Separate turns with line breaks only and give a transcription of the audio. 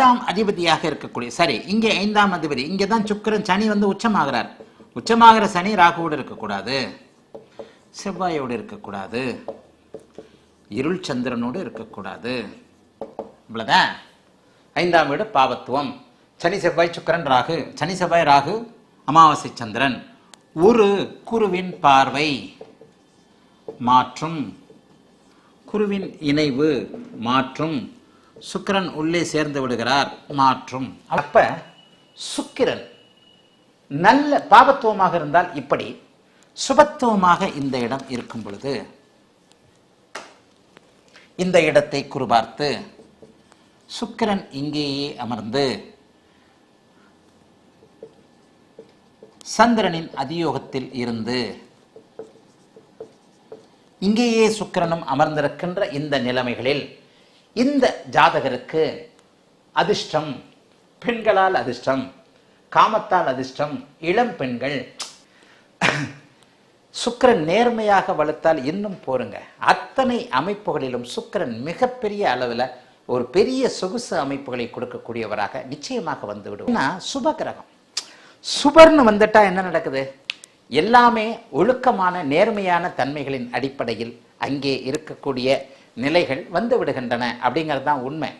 ஐந்தாம் அதிபதியாக இருக்கக்கூடிய சரி இங்கே ஐந்தாம் அதிபதி இங்கே தான் சுக்கரன் சனி வந்து உச்சமாகிறார். உச்சமாகிற சனி ராகுவோடு இருக்கக்கூடாது செவ்வாயோடு இருக்கக்கூடாது இருள் சந்திரனோடு இருக்கக்கூடாது. இவ்வளோதான் ஐந்தாம் வீடு பாவத்துவம். சனி செவ்வாய் சுக்கிரன் ராகு. சனி செவ்வாய் ராகு அமாவாசை சந்திரன். ஒரு குருவின் பார்வை மாற்றும் குருவின் இணைவு மாற்றும் சுக்கிரன் உள்ளே சேர்ந்து விடுகிறார். மாற்றும். அப்ப சுக்கிரன் நல்ல பாபத்துவமாக இருந்தால் இப்படி சுபத்துவமாக இந்த இடம் இருக்கும் பொழுது இந்த இடத்தை குறிபார்த்து சுக்கிரன் இங்கேயே அமர்ந்து சந்திரனின் அதியோகத்தில் இருந்து இங்கேயே சுக்கிரனும் அமர்ந்திருக்கின்ற இந்த நிலைமைகளில் இந்த ஜாதகருக்கு அதிர்ஷ்டம் பெண்களால் அதிர்ஷ்டம் காமத்தால் அதிர்ஷ்டம் இளம் பெண்கள் சுக்கிரன் நேர்மையாக வளர்த்தால் இன்னும் போருங்க. அத்தனை அமைப்புகளிலும் சுக்கிரன் மிகப்பெரிய அளவில் ஒரு பெரிய சொகுசு அமைப்புகளை கொடுக்கக்கூடியவராக நிச்சயமாக வந்து விடும் ஏன்னா சுப கிரகம் சுபர்னு வந்துட்டா என்ன நடக்குது? எல்லாமே ஒழுக்கமான நேர்மையான தன்மைகளின் அடிப்படையில் அங்கே இருக்கக்கூடிய நிலைகள் வந்து விடுகின்றன அப்படிங்கிறது தான் உண்மை.